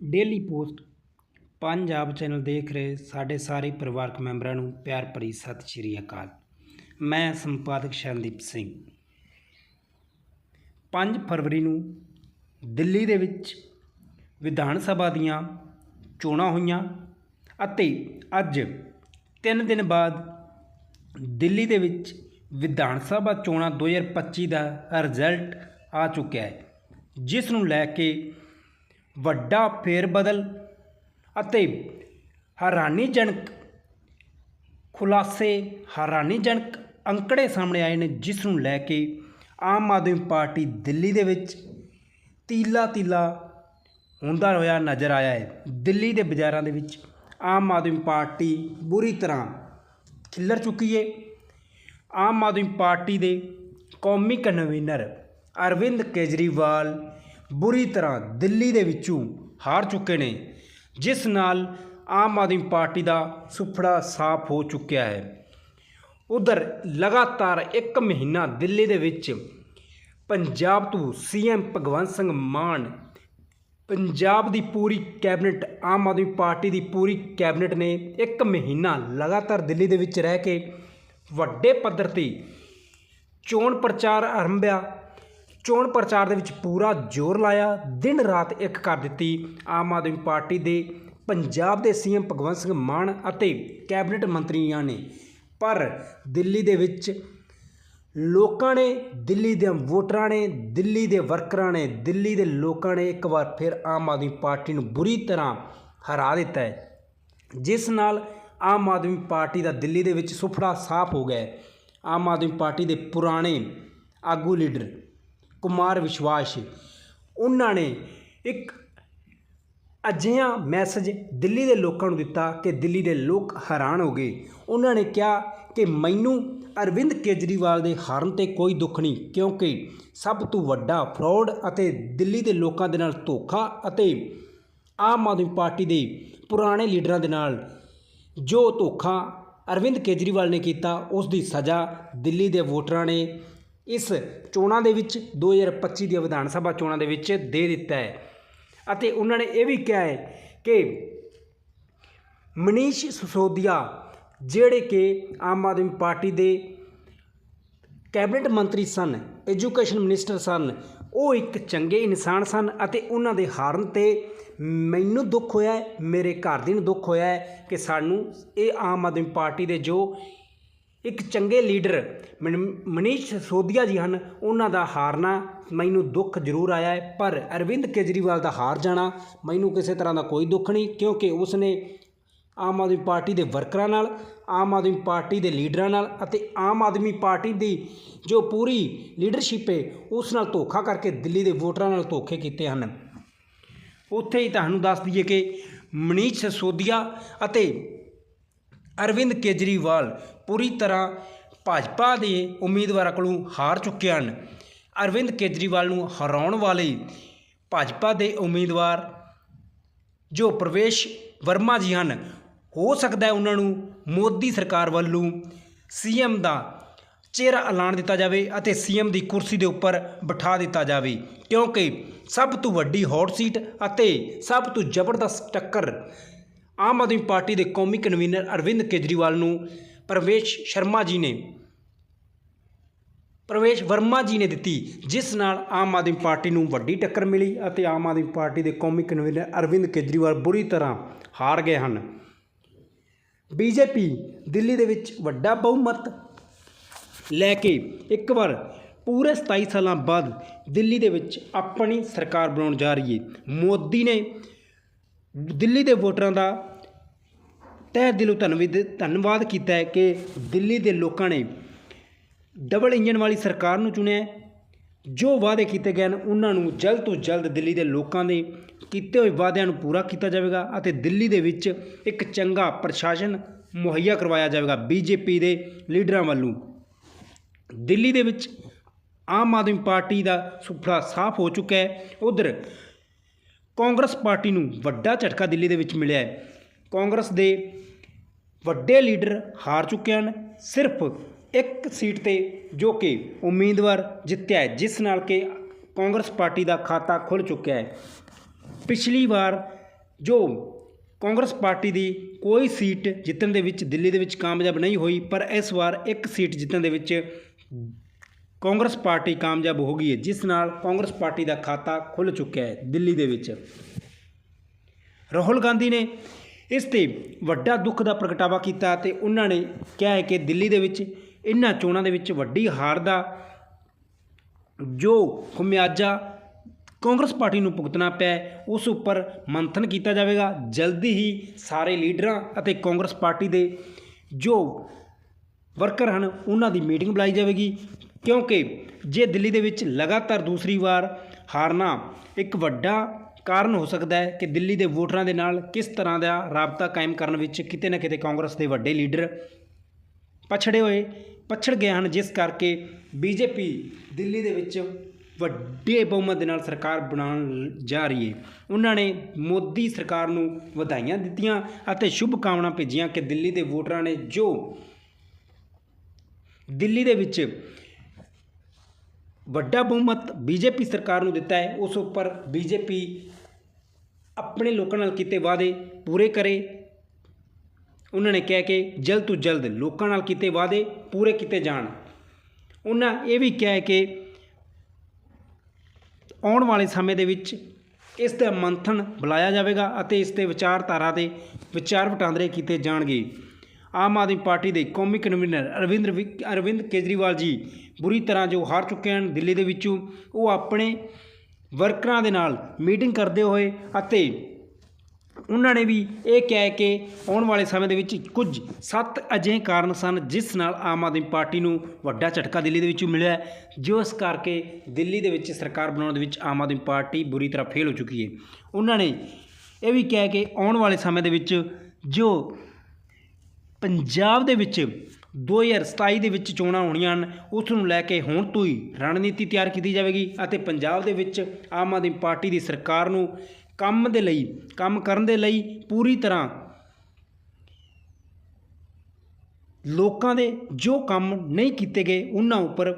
Daily post, Punjab channel ਦੇਖ ਰਹੇ ਸਾਡੇ ਸਾਰੇ ਪਰਿਵਾਰਕ ਮੈਂਬਰਾਂ ਨੂੰ ਪਿਆਰ ਭਰੀ ਸਤਿ ਸ਼੍ਰੀ ਅਕਾਲ। ਮੈਂ ਸੰਪਾਦਕ ਸ਼ਰਨਦੀਪ ਸਿੰਘ। 5 ਫਰਵਰੀ ਨੂੰ ਦਿੱਲੀ ਦੇ ਵਿੱਚ ਵਿਧਾਨ ਸਭਾ ਦੀਆਂ ਚੋਣਾਂ ਹੋਈਆਂ ਅਤੇ ਅੱਜ 3 ਦਿਨ ਬਾਅਦ ਦਿੱਲੀ ਦੇ ਵਿੱਚ ਵਿਧਾਨ ਸਭਾ ਚੋਣਾਂ 2025 ਦਾ ਰਿਜ਼ਲਟ ਆ ਚੁੱਕਿਆ ਹੈ, ਜਿਸ ਨੂੰ ਲੈ ਕੇ ਵੱਡਾ ਫੇਰਬਦਲ ਅਤੇ ਹੈਰਾਨੀਜਨਕ ਖੁਲਾਸੇ ਹੈਰਾਨੀਜਨਕ ਅੰਕੜੇ ਸਾਹਮਣੇ ਆਏ ਨੇ, ਜਿਸ ਨੂੰ ਲੈ ਕੇ ਆਮ ਆਦਮੀ ਪਾਰਟੀ ਦਿੱਲੀ ਦੇ ਵਿੱਚ ਤੀਲਾ ਤੀਲਾ ਹੁੰਦਾ ਹੋਇਆ ਨਜ਼ਰ ਆਇਆ ਹੈ। ਦਿੱਲੀ ਦੇ ਬਾਜ਼ਾਰਾਂ ਦੇ ਵਿੱਚ ਆਮ ਆਦਮੀ ਪਾਰਟੀ ਬੁਰੀ ਤਰ੍ਹਾਂ ਖਿੱਲਰ ਚੁੱਕੀ ਹੈ। ਆਮ ਆਦਮੀ ਪਾਰਟੀ ਦੇ ਕੌਮੀ ਕਨਵੀਨਰ ਅਰਵਿੰਦ ਕੇਜਰੀਵਾਲ ਬੁਰੀ ਤਰ੍ਹਾਂ ਦਿੱਲੀ ਦੇ ਵਿੱਚੋਂ ਹਾਰ ਚੁੱਕੇ ਨੇ, ਜਿਸ ਨਾਲ ਆਮ ਆਦਮੀ ਪਾਰਟੀ ਦਾ ਸੁਫੜਾ ਸਾਫ਼ ਹੋ ਚੁੱਕਿਆ ਹੈ। ਉਧਰ ਲਗਾਤਾਰ ਇੱਕ ਮਹੀਨਾ ਦਿੱਲੀ ਦੇ ਵਿੱਚ ਪੰਜਾਬ ਤੋਂ ਸੀਐਮ ਭਗਵੰਤ ਸਿੰਘ ਮਾਨ ਪੰਜਾਬ ਦੀ ਪੂਰੀ ਕੈਬਨਿਟ, ਆਮ ਆਦਮੀ ਪਾਰਟੀ ਦੀ ਪੂਰੀ ਕੈਬਨਿਟ ਨੇ ਇੱਕ ਮਹੀਨਾ ਲਗਾਤਾਰ ਦਿੱਲੀ ਦੇ ਵਿੱਚ ਰਹਿ ਕੇ ਵੱਡੇ ਪੱਧਰ ਤੇ ਚੋਣ ਪ੍ਰਚਾਰ ਆਰੰਭਿਆ। ਚੋਣ ਪ੍ਰਚਾਰ ਦੇ ਵਿੱਚ ਪੂਰਾ ਜ਼ੋਰ ਲਾਇਆ, ਦਿਨ ਰਾਤ ਇੱਕ ਕਰ ਦਿੱਤੀ ਆਮ ਆਦਮੀ ਪਾਰਟੀ ਦੇ, ਪੰਜਾਬ ਦੇ ਸੀਐਮ ਭਗਵੰਤ ਸਿੰਘ ਮਾਨ ਅਤੇ ਕੈਬਨਿਟ ਮੰਤਰੀਆਂ ਨੇ। ਪਰ ਦਿੱਲੀ ਦੇ ਵਿੱਚ ਲੋਕਾਂ ਨੇ, ਦਿੱਲੀ ਦੇ ਵੋਟਰਾਂ ਨੇ, ਦਿੱਲੀ ਦੇ ਵਰਕਰਾਂ ਨੇ, ਦਿੱਲੀ ਦੇ ਲੋਕਾਂ ਨੇ ਇੱਕ ਵਾਰ ਫਿਰ ਆਮ ਆਦਮੀ ਪਾਰਟੀ ਨੂੰ ਬੁਰੀ ਤਰ੍ਹਾਂ ਹਰਾ ਦਿੱਤਾ ਹੈ। ਜਿਸ ਨਾਲ ਆਮ ਆਦਮੀ ਪਾਰਟੀ ਦਾ ਦਿੱਲੀ ਦੇ ਵਿੱਚ ਸੁਫੜਾ ਸਾਫ਼ ਹੋ ਗਿਆ ਆਮ ਆਦਮੀ ਪਾਰਟੀ ਦੇ ਪੁਰਾਣੇ ਆਗੂ ਲੀਡਰ ਕੁਮਾਰ ਵਿਸ਼ਵਾਸ ਉਹਨਾਂ ਨੇ ਇੱਕ ਅਜਿਹਾ ਮੈਸੇਜ ਦਿੱਲੀ ਦੇ ਲੋਕਾਂ ਨੂੰ ਦਿੱਤਾ ਕਿ ਦਿੱਲੀ ਦੇ ਲੋਕ ਹੈਰਾਨ ਹੋ ਗਏ। ਉਹਨਾਂ ਨੇ ਕਿਹਾ ਕਿ ਮੈਨੂੰ ਅਰਵਿੰਦ ਕੇਜਰੀਵਾਲ ਦੇ ਹਾਰਨ ਤੇ ਕੋਈ ਦੁੱਖ ਨਹੀਂ, ਕਿਉਂਕਿ ਸਭ ਤੋਂ ਵੱਡਾ ਫਰਾਡ ਅਤੇ ਦਿੱਲੀ ਦੇ ਲੋਕਾਂ ਦੇ ਨਾਲ ਧੋਖਾ ਅਤੇ ਆਮ ਆਦਮੀ ਪਾਰਟੀ ਦੇ ਪੁਰਾਣੇ ਲੀਡਰਾਂ ਦੇ ਨਾਲ ਜੋ ਧੋਖਾ ਅਰਵਿੰਦ ਕੇਜਰੀਵਾਲ ਨੇ ਕੀਤਾ, ਉਸ ਦੀ ਸਜ਼ਾ ਦਿੱਲੀ ਦੇ ਵੋਟਰਾਂ ਨੇ ਇਸ ਚੋਣਾਂ ਦੇ ਵਿੱਚ 2025 ਦੀਆਂ ਵਿਧਾਨ ਸਭਾ ਚੋਣਾਂ ਦੇ ਵਿੱਚ ਦੇ ਦਿੱਤਾ ਹੈ। ਅਤੇ ਉਹਨਾਂ ਨੇ ਇਹ ਵੀ ਕਿਹਾ ਹੈ ਕਿ ਮਨੀਸ਼ ਸਿਸੋਦੀਆ, ਜਿਹੜੇ ਕਿ ਆਮ ਆਦਮੀ ਪਾਰਟੀ ਦੇ ਕੈਬਨਿਟ ਮੰਤਰੀ ਸਨ, ਐਜੂਕੇਸ਼ਨ ਮਿਨਿਸਟਰ ਸਨ, ਉਹ ਇੱਕ ਚੰਗੇ ਇਨਸਾਨ ਸਨ ਅਤੇ ਉਹਨਾਂ ਦੇ ਹਾਰਨ ਤੇ ਮੈਨੂੰ ਦੁੱਖ ਹੋਇਆ ਮੇਰੇ ਘਰ ਦੀ ਨੂੰ ਦੁੱਖ ਹੋਇਆ ਕਿ ਸਾਨੂੰ ਇਹ ਆਮ ਆਦਮੀ ਪਾਰਟੀ ਦੇ ਜੋ ਇੱਕ ਚੰਗੇ ਲੀਡਰ ਮਨ- ਮਨੀਸ਼ ਸਿਸੋਦੀਆ ਜੀ ਹਨ। ਉਹਨਾਂ ਦਾ ਹਾਰਨਾ ਮੈਨੂੰ ਦੁੱਖ ਜ਼ਰੂਰ ਆਇਆ ਹੈ, ਪਰ ਅਰਵਿੰਦ ਕੇਜਰੀਵਾਲ ਦਾ ਹਾਰ ਜਾਣਾ ਮੈਨੂੰ ਕਿਸੇ ਤਰ੍ਹਾਂ ਦਾ ਕੋਈ ਦੁੱਖ ਨਹੀਂ, ਕਿਉਂਕਿ ਉਸਨੇ ਆਮ ਆਦਮੀ ਪਾਰਟੀ ਦੇ ਵਰਕਰਾਂ ਨਾਲ, ਆਮ ਆਦਮੀ ਪਾਰਟੀ ਦੇ ਲੀਡਰਾਂ ਨਾਲ ਅਤੇ ਆਮ ਆਦਮੀ ਪਾਰਟੀ ਦੀ ਜੋ ਪੂਰੀ ਲੀਡਰਸ਼ਿਪ ਹੈ, ਉਸ ਨਾਲ ਧੋਖਾ ਕਰਕੇ ਦਿੱਲੀ ਦੇ ਵੋਟਰਾਂ ਨਾਲ ਧੋਖੇ ਕੀਤੇ ਹਨ। ਉੱਥੇ ਹੀ ਤੁਹਾਨੂੰ ਦੱਸ ਦਈਏ ਕਿ ਮਨੀਸ਼ ਸਿਸੋਦੀਆ ਅਤੇ ਅਰਵਿੰਦ ਕੇਜਰੀਵਾਲ ਪੂਰੀ ਤਰ੍ਹਾਂ ਭਾਜਪਾ ਦੇ ਉਮੀਦਵਾਰਾਂ ਕੋਲੋਂ ਹਾਰ ਚੁੱਕੇ ਹਨ। ਅਰਵਿੰਦ ਕੇਜਰੀਵਾਲ ਨੂੰ ਹਰਾਉਣ ਵਾਲੇ ਭਾਜਪਾ ਦੇ ਉਮੀਦਵਾਰ ਜੋ ਪ੍ਰਵੇਸ਼ ਵਰਮਾ ਜੀ ਹਨ, ਹੋ ਸਕਦਾ ਹੈ ਉਹਨਾਂ ਨੂੰ ਮੋਦੀ ਸਰਕਾਰ ਵੱਲੋਂ ਸੀਐਮ ਦਾ ਚਿਹਰਾ ਐਲਾਨ ਦਿੱਤਾ ਜਾਵੇ ਅਤੇ ਸੀਐਮ ਦੀ ਕੁਰਸੀ ਦੇ ਉੱਪਰ ਬਿਠਾ ਦਿੱਤਾ ਜਾਵੇ, ਕਿਉਂਕਿ ਸਭ ਤੋਂ ਵੱਡੀ ਹੌਟ ਸੀਟ ਅਤੇ ਸਭ ਤੋਂ ਜ਼ਬਰਦਸਤ ਟੱਕਰ ਆਮ ਆਦਮੀ ਪਾਰਟੀ ਦੇ ਕੌਮੀ ਕਨਵੀਨਰ ਅਰਵਿੰਦ ਕੇਜਰੀਵਾਲ ਨੂੰ ਪ੍ਰਵੇਸ਼ ਸ਼ਰਮਾ ਜੀ ਨੇ ਪ੍ਰਵੇਸ਼ ਵਰਮਾ ਜੀ ਨੇ ਦਿੱਤੀ, ਜਿਸ ਨਾਲ ਆਮ ਆਦਮੀ ਪਾਰਟੀ ਨੂੰ ਵੱਡੀ ਟੱਕਰ ਮਿਲੀ ਅਤੇ ਆਮ ਆਦਮੀ ਪਾਰਟੀ ਦੇ ਕੌਮੀ ਕਨਵੀਨਰ ਅਰਵਿੰਦ ਕੇਜਰੀਵਾਲ ਬੁਰੀ ਤਰ੍ਹਾਂ ਹਾਰ ਗਏ ਹਨ। ਬੀਜੇਪੀ ਦਿੱਲੀ ਦੇ ਵਿੱਚ ਵੱਡਾ ਬਹੁਮਤ ਲੈ ਕੇ ਇੱਕ ਵਾਰ ਪੂਰੇ 27 ਸਾਲਾਂ ਬਾਅਦ ਦਿੱਲੀ ਦੇ ਵਿੱਚ ਆਪਣੀ ਸਰਕਾਰ ਬਣਾਉਣ ਜਾ ਰਹੀ ਹੈ। ਮੋਦੀ ਨੇ ਦਿੱਲੀ ਦੇ ਵੋਟਰਾਂ ਦਾ ਤਹਿ ਦਿਲੋਂ ਧੰਨਵਾਦ ਧੰਨਵਾਦ ਕੀਤਾ ਹੈ ਕਿ ਦਿੱਲੀ ਦੇ ਲੋਕਾਂ ਨੇ ਡਬਲ ਇੰਜਨ ਵਾਲੀ ਸਰਕਾਰ ਨੂੰ ਚੁਣਿਆ ਜੋ ਵਾਅਦੇ ਕੀਤੇ ਗਏ ਹਨ, ਉਹਨਾਂ ਨੂੰ ਜਲਦ ਤੋਂ ਜਲਦ ਦਿੱਲੀ ਦੇ ਲੋਕਾਂ ਦੇ ਕੀਤੇ ਹੋਏ ਵਾਅਦਿਆਂ ਨੂੰ ਪੂਰਾ ਕੀਤਾ ਜਾਵੇਗਾ ਅਤੇ ਦਿੱਲੀ ਦੇ ਵਿੱਚ ਇੱਕ ਚੰਗਾ ਪ੍ਰਸ਼ਾਸਨ ਮੁਹੱਈਆ ਕਰਵਾਇਆ ਜਾਵੇਗਾ ਬੀਜੇਪੀ ਦੇ ਲੀਡਰਾਂ ਵੱਲੋਂ। ਦਿੱਲੀ ਦੇ ਵਿੱਚ ਆਮ ਆਦਮੀ ਪਾਰਟੀ ਦਾ ਸੁਪਨਾ ਸਾਫ਼ ਹੋ ਚੁੱਕਾ ਹੈ। ਉਧਰ ਕਾਂਗਰਸ ਪਾਰਟੀ ਨੂੰ ਵੱਡਾ ਝਟਕਾ ਦਿੱਲੀ ਦੇ ਵਿੱਚ ਮਿਲਿਆ ਹੈ। ਕਾਂਗਰਸ ਦੇ ਵੱਡੇ ਲੀਡਰ ਹਾਰ ਚੁੱਕੇ ਹਨ। ਸਿਰਫ ਇੱਕ ਸੀਟ ਤੇ ਜੋ ਕਿ ਉਮੀਦਵਾਰ ਜਿੱਤਿਆ ਹੈ, ਜਿਸ ਨਾਲ ਕਿ ਕਾਂਗਰਸ ਪਾਰਟੀ ਦਾ ਖਾਤਾ ਖੁੱਲ ਚੁੱਕਿਆ ਹੈ। ਪਿਛਲੀ ਵਾਰ ਜੋ ਕਾਂਗਰਸ ਪਾਰਟੀ ਦੀ ਕੋਈ ਸੀਟ ਜਿੱਤਣ ਦੇ ਵਿੱਚ ਦਿੱਲੀ ਦੇ ਵਿੱਚ ਕਾਮਯਾਬ ਨਹੀਂ ਹੋਈ, ਪਰ ਇਸ ਵਾਰ ਇੱਕ ਸੀਟ ਜਿੱਤਣ ਦੇ ਵਿੱਚ ਕਾਂਗਰਸ ਪਾਰਟੀ ਕਾਮਯਾਬ ਹੋ ਗਈ ਹੈ, ਜਿਸ ਨਾਲ ਕਾਂਗਰਸ ਪਾਰਟੀ ਦਾ ਖਾਤਾ ਖੁੱਲ ਚੁੱਕਿਆ ਹੈ ਦਿੱਲੀ ਦੇ ਵਿੱਚ। ਰਾਹੁਲ ਗਾਂਧੀ ਨੇ ਇਸ ਤੇ ਵੱਡਾ ਦੁੱਖ ਦਾ ਪ੍ਰਗਟਾਵਾ ਕੀਤਾ ਤੇ ਉਹਨਾਂ ਨੇ ਕਿਹਾ ਹੈ ਕਿ ਦਿੱਲੀ ਦੇ ਵਿੱਚ ਇਹਨਾਂ ਚੋਣਾਂ ਦੇ ਵਿੱਚ ਵੱਡੀ ਹਾਰ ਦਾ ਜੋ ਖਮਿਆਜਾ ਕਾਂਗਰਸ ਪਾਰਟੀ ਨੂੰ ਭੁਗਤਣਾ ਪਿਆ ਉਸ ਉੱਪਰ ਮੰਥਨ ਕੀਤਾ ਜਾਵੇਗਾ। ਜਲਦੀ ਹੀ ਸਾਰੇ ਲੀਡਰਾਂ ਅਤੇ ਕਾਂਗਰਸ ਪਾਰਟੀ ਦੇ ਜੋ ਵਰਕਰ ਹਨ, ਉਹਨਾਂ ਦੀ ਮੀਟਿੰਗ ਬੁਲਾਈ ਜਾਵੇਗੀ, ਕਿਉਂਕਿ ਜੇ ਦਿੱਲੀ ਦੇ ਵਿੱਚ ਲਗਾਤਾਰ ਦੂਸਰੀ ਵਾਰ ਹਾਰਨਾ ਇੱਕ ਵੱਡਾ ਕਾਰਨ ਹੋ ਸਕਦਾ ਹੈ ਕਿ ਦਿੱਲੀ ਦੇ ਵੋਟਰਾਂ ਦੇ ਨਾਲ ਕਿਸ ਤਰ੍ਹਾਂ ਦਾ ਰਾਬਤਾ ਕਾਇਮ ਕਰਨ ਵਿੱਚ ਕਿਤੇ ਨਾ ਕਿਤੇ ਕਾਂਗਰਸ ਦੇ ਵੱਡੇ ਲੀਡਰ ਪਛੜੇ ਹੋਏ, ਪਛੜ ਗਏ ਹਨ, ਜਿਸ ਕਰਕੇ ਬੀਜੇਪੀ ਦਿੱਲੀ ਦੇ ਵਿੱਚ ਵੱਡੇ ਬਹੁਮਤ ਦੇ ਨਾਲ ਸਰਕਾਰ ਬਣਾਉਣ ਜਾ ਰਹੀ ਹੈ। ਉਹਨਾਂ ਨੇ ਮੋਦੀ ਸਰਕਾਰ ਨੂੰ ਵਧਾਈਆਂ ਦਿੱਤੀਆਂ ਅਤੇ ਸ਼ੁਭ ਕਾਮਨਾ ਭੇਜੀਆਂ ਕਿ ਦਿੱਲੀ ਦੇ ਵੋਟਰਾਂ ਨੇ ਜੋ ਦਿੱਲੀ ਦੇ ਵਿੱਚ ਵੱਡਾ ਬਹੁਮਤ ਬੀਜੇਪੀ ਸਰਕਾਰ ਨੂੰ ਦਿੱਤਾ ਹੈ, ਉਸ ਉੱਪਰ ਬੀਜੇਪੀ ਆਪਣੇ ਲੋਕਾਂ ਨਾਲ ਕੀਤੇ ਵਾਅਦੇ ਪੂਰੇ ਕਰੇ। ਉਹਨਾਂ ਨੇ ਕਿਹਾ ਕਿ ਜਲਦ ਤੋਂ ਜਲਦ ਲੋਕਾਂ ਨਾਲ ਕੀਤੇ ਵਾਅਦੇ ਪੂਰੇ ਕੀਤੇ ਜਾਣ। ਉਹਨਾਂ ਇਹ ਵੀ ਕਿਹਾ ਕਿ ਆਉਣ ਵਾਲੇ ਸਮੇਂ ਦੇ ਵਿੱਚ ਇਸ ਦਾ ਮੰਥਨ ਬੁਲਾਇਆ ਜਾਵੇਗਾ ਅਤੇ ਇਸ ਤੇ ਵਿਚਾਰਧਾਰਾ ਦੇ ਵਿਚਾਰ ਵਟਾਂਦਰੇ ਕੀਤੇ ਜਾਣਗੇ। ਆਮ ਆਦਮੀ ਪਾਰਟੀ ਦੇ ਕੌਮੀ ਕਨਵੀਨਰ ਅਰਵਿੰਦ ਵਿ- ਅਰਵਿੰਦ ਕੇਜਰੀਵਾਲ ਜੀ ਬੁਰੀ ਤਰ੍ਹਾਂ ਜੋ ਹਾਰ ਚੁੱਕੇ ਹਨ ਦਿੱਲੀ ਦੇ ਵਿੱਚੋਂ, ਉਹ ਆਪਣੇ ਵਰਕਰਾਂ ਦੇ ਨਾਲ ਮੀਟਿੰਗ ਕਰਦੇ ਹੋਏ ਅਤੇ ਉਹਨਾਂ ਨੇ ਵੀ ਇਹ ਕਿਹਾ ਹੈ ਕਿ ਆਉਣ ਵਾਲੇ ਸਮੇਂ ਦੇ ਵਿੱਚ ਕੁਝ ਸੱਤ ਅਜਿਹੇ ਕਾਰਨ ਸਨ ਜਿਸ ਨਾਲ ਆਮ ਆਦਮੀ ਪਾਰਟੀ ਨੂੰ ਵੱਡਾ ਝਟਕਾ ਦਿੱਲੀ ਦੇ ਵਿੱਚੋਂ ਮਿਲਿਆ ਜੋ ਇਸ ਕਰਕੇ ਦਿੱਲੀ ਦੇ ਵਿੱਚ ਸਰਕਾਰ ਬਣਾਉਣ ਦੇ ਵਿੱਚ ਆਮ ਆਦਮੀ ਪਾਰਟੀ ਬੁਰੀ ਤਰ੍ਹਾਂ ਫੇਲ ਹੋ ਚੁੱਕੀ ਹੈ। ਉਹਨਾਂ ਨੇ ਇਹ ਵੀ ਕਿਹਾ ਕਿ ਆਉਣ ਵਾਲੇ ਸਮੇਂ ਦੇ ਵਿੱਚ ਜੋ ਪੰਜਾਬ ਦੇ ਵਿੱਚ 2027 ਦੇ ਵਿੱਚ ਚੋਣਾਂ ਹੋਣੀਆਂ ਹਨ। ਉਸ ਨੂੰ ਲੈ ਕੇ ਹੁਣ ਤੋਂ ਹੀ ਰਣਨੀਤੀ ਤਿਆਰ ਕੀਤੀ ਜਾਵੇਗੀ ਅਤੇ ਪੰਜਾਬ ਦੇ ਵਿੱਚ ਆਮ ਆਦਮੀ ਪਾਰਟੀ ਦੀ ਸਰਕਾਰ ਨੂੰ ਕੰਮ ਦੇ ਲਈ, ਕੰਮ ਕਰਨ ਦੇ ਲਈ ਪੂਰੀ ਤਰ੍ਹਾਂ ਲੋਕਾਂ ਦੇ ਜੋ ਕੰਮ ਨਹੀਂ ਕੀਤੇ ਗਏ, ਉਹਨਾਂ ਉੱਪਰ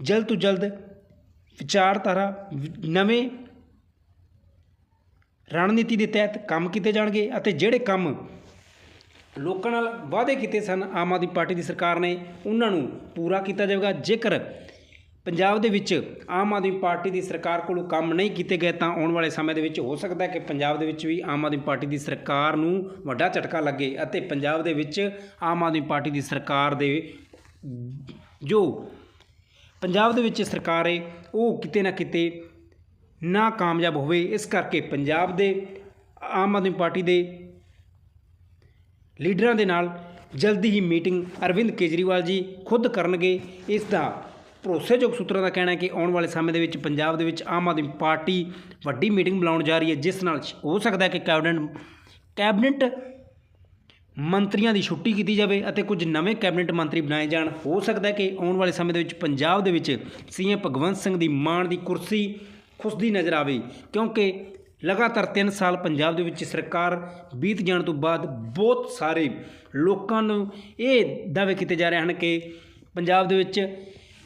ਜਲਦ ਤੋਂ ਜਲਦ ਵਿਚਾਰਧਾਰਾ ਨਵੇਂ ਰਣਨੀਤੀ ਦੇ ਤਹਿਤ ਕੰਮ ਕੀਤੇ ਜਾਣਗੇ ਅਤੇ ਜਿਹੜੇ ਕੰਮ ਲੋਕਾਂ ਨਾਲ ਵਾਅਦੇ ਕੀਤੇ ਸਨ। ਆਮ ਆਦਮੀ ਪਾਰਟੀ ਦੀ ਸਰਕਾਰ ਨੇ ਉਹਨਾਂ ਨੂੰ ਪੂਰਾ ਕੀਤਾ ਜਾਵੇਗਾ। ਜੇਕਰ ਪੰਜਾਬ ਦੇ ਵਿੱਚ ਆਮ ਆਦਮੀ ਪਾਰਟੀ ਦੀ ਸਰਕਾਰ ਕੋਲੋਂ ਕੰਮ ਨਹੀਂ ਕੀਤੇ ਗਏ, ਤਾਂ ਆਉਣ ਵਾਲੇ ਸਮੇਂ ਦੇ ਵਿੱਚ ਹੋ ਸਕਦਾ ਹੈ ਕਿ ਪੰਜਾਬ ਦੇ ਵਿੱਚ ਵੀ ਆਮ ਆਦਮੀ ਪਾਰਟੀ ਦੀ ਸਰਕਾਰ ਨੂੰ ਵੱਡਾ ਝਟਕਾ ਲੱਗੇ ਅਤੇ ਪੰਜਾਬ ਦੇ ਵਿੱਚ ਆਮ ਆਦਮੀ ਪਾਰਟੀ ਦੀ ਸਰਕਾਰ ਦੇ ਜੋ ਪੰਜਾਬ ਦੇ ਵਿੱਚ ਸਰਕਾਰ ਹੈ, ਉਹ ਕਿਤੇ ਨਾ ਕਿਤੇ ਨਾ ਕਾਮਯਾਬ ਹੋਵੇ। ਇਸ ਕਰਕੇ ਪੰਜਾਬ ਦੇ ਆਮ ਆਦਮੀ ਪਾਰਟੀ ਦੇ ਲੀਡਰਾਂ ਦੇ ਨਾਲ ਜਲਦੀ ਹੀ ਮੀਟਿੰਗ ਅਰਵਿੰਦ ਕੇਜਰੀਵਾਲ ਜੀ ਖੁਦ ਕਰਨਗੇ। ਇਸ ਦਾ ਭਰੋਸੇਯੋਗ ਸੂਤਰਾਂ ਦਾ ਕਹਿਣਾ ਹੈ ਕਿ ਆਉਣ ਵਾਲੇ ਸਮੇਂ ਦੇ ਵਿੱਚ ਪੰਜਾਬ ਦੇ ਵਿੱਚ ਆਮ ਆਦਮੀ ਪਾਰਟੀ ਵੱਡੀ ਮੀਟਿੰਗ ਬੁਲਾਉਣ ਜਾ ਰਹੀ ਹੈ, ਜਿਸ ਨਾਲ ਹੋ ਸਕਦਾ ਹੈ ਕਿ ਕੈਬਨਿਟ ਕੈਬਨਿਟ ਮੰਤਰੀਆਂ ਦੀ ਛੁੱਟੀ ਕੀਤੀ ਜਾਵੇ ਅਤੇ ਕੁਝ ਨਵੇਂ ਕੈਬਨਿਟ ਮੰਤਰੀ ਬਣਾਏ ਜਾਣ। ਹੋ ਸਕਦਾ ਹੈ ਕਿ ਆਉਣ ਵਾਲੇ ਸਮੇਂ ਦੇ ਵਿੱਚ ਪੰਜਾਬ ਦੇ ਵਿੱਚ ਸੀਐਮ ਭਗਵੰਤ ਸਿੰਘ ਦੀ ਮਾਣ ਦੀ ਕੁਰਸੀ ਖੁੱਸਦੀ ਨਜ਼ਰ ਆਵੇ, ਕਿਉਂਕਿ ਲਗਾਤਾਰ 3 ਸਾਲ ਪੰਜਾਬ ਦੇ ਵਿੱਚ ਸਰਕਾਰ ਬੀਤ ਜਾਣ ਤੋਂ ਬਾਅਦ ਬਹੁਤ ਸਾਰੇ ਲੋਕਾਂ ਨੂੰ ਇਹ ਦਾਅਵੇ ਕੀਤੇ ਜਾ ਰਹੇ ਹਨ ਕਿ ਪੰਜਾਬ ਦੇ ਵਿੱਚ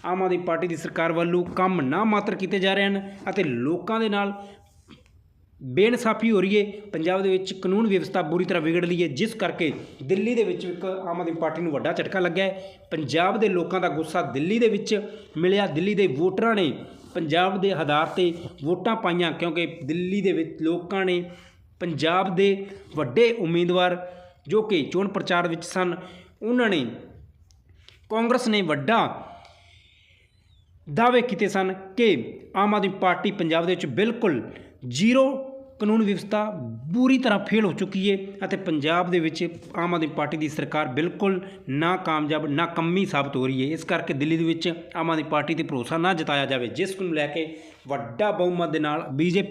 ਆਮ ਆਦਮੀ ਪਾਰਟੀ ਦੀ ਸਰਕਾਰ ਵੱਲੋਂ ਕੰਮ ਨਾ ਮਾਤਰ ਕੀਤੇ ਜਾ ਰਹੇ ਹਨ ਅਤੇ ਲੋਕਾਂ ਦੇ ਨਾਲ ਬੇਇਨਸਾਫੀ ਹੋ ਰਹੀ ਹੈ। ਪੰਜਾਬ ਦੇ ਵਿੱਚ ਕਾਨੂੰਨ ਵਿਵਸਥਾ ਬੁਰੀ ਤਰ੍ਹਾਂ ਵਿਗੜ ਲਈ ਹੈ, ਜਿਸ ਕਰਕੇ ਦਿੱਲੀ ਦੇ ਵਿੱਚ ਇੱਕ ਆਮ ਆਦਮੀ ਪਾਰਟੀ ਨੂੰ ਵੱਡਾ ਝਟਕਾ ਲੱਗਿਆ ਹੈ। ਪੰਜਾਬ ਦੇ ਲੋਕਾਂ ਦਾ ਗੁੱਸਾ ਦਿੱਲੀ ਦੇ ਵਿੱਚ ਮਿਲਿਆ। ਦਿੱਲੀ ਦੇ ਵੋਟਰਾਂ ਨੇ ਪੰਜਾਬ ਦੇ ਆਧਾਰ ਤੇ ਵੋਟਾਂ ਪਾਈਆਂ ਕਿਉਂਕਿ ਦਿੱਲੀ ਦੇ ਵਿੱਚ ਲੋਕਾਂ ਨੇ ਪੰਜਾਬ ਦੇ ਵੱਡੇ ਉਮੀਦਵਾਰ ਜੋ ਕਿ ਚੋਣ ਪ੍ਰਚਾਰ ਵਿੱਚ ਸਨ, ਉਹਨਾਂ ਨੇ ਕਾਂਗਰਸ ਨੇ ਵੱਡਾ ਦਾਅਵੇ ਕੀਤੇ ਸਨ ਕਿ ਆਮ ਆਦਮੀ ਪਾਰਟੀ ਪੰਜਾਬ ਦੇ ਵਿੱਚ ਬਿਲਕੁਲ ਜ਼ੀਰੋ ਕਾਨੂੰਨ ਵਿਵਸਥਾ ਬੁਰੀ ਤਰ੍ਹਾਂ ਫੇਲ ਹੋ ਚੁੱਕੀ ਹੈ ਅਤੇ ਪੰਜਾਬ ਦੇ ਵਿੱਚ ਆਮ ਆਦਮੀ ਪਾਰਟੀ ਦੀ ਸਰਕਾਰ ਬਿਲਕੁਲ ਨਾ ਕਾਮਯਾਬ ਨਾ ਕੰਮੀ ਸਾਬਤ ਹੋ ਰਹੀ ਹੈ ਇਸ ਕਰਕੇ ਦਿੱਲੀ ਦੇ ਵਿੱਚ ਆਮ ਆਦਮੀ ਪਾਰਟੀ ਤੇ ਭਰੋਸਾ ਨਾ ਜਤਾਇਆ ਜਾਵੇ। ਜਿਸ ਨੂੰ ਲੈ ਕੇ ਵੱਡਾ ਬਹੁਮਤ ਦੇ ਨਾਲ ਬੀਜੇਪੀ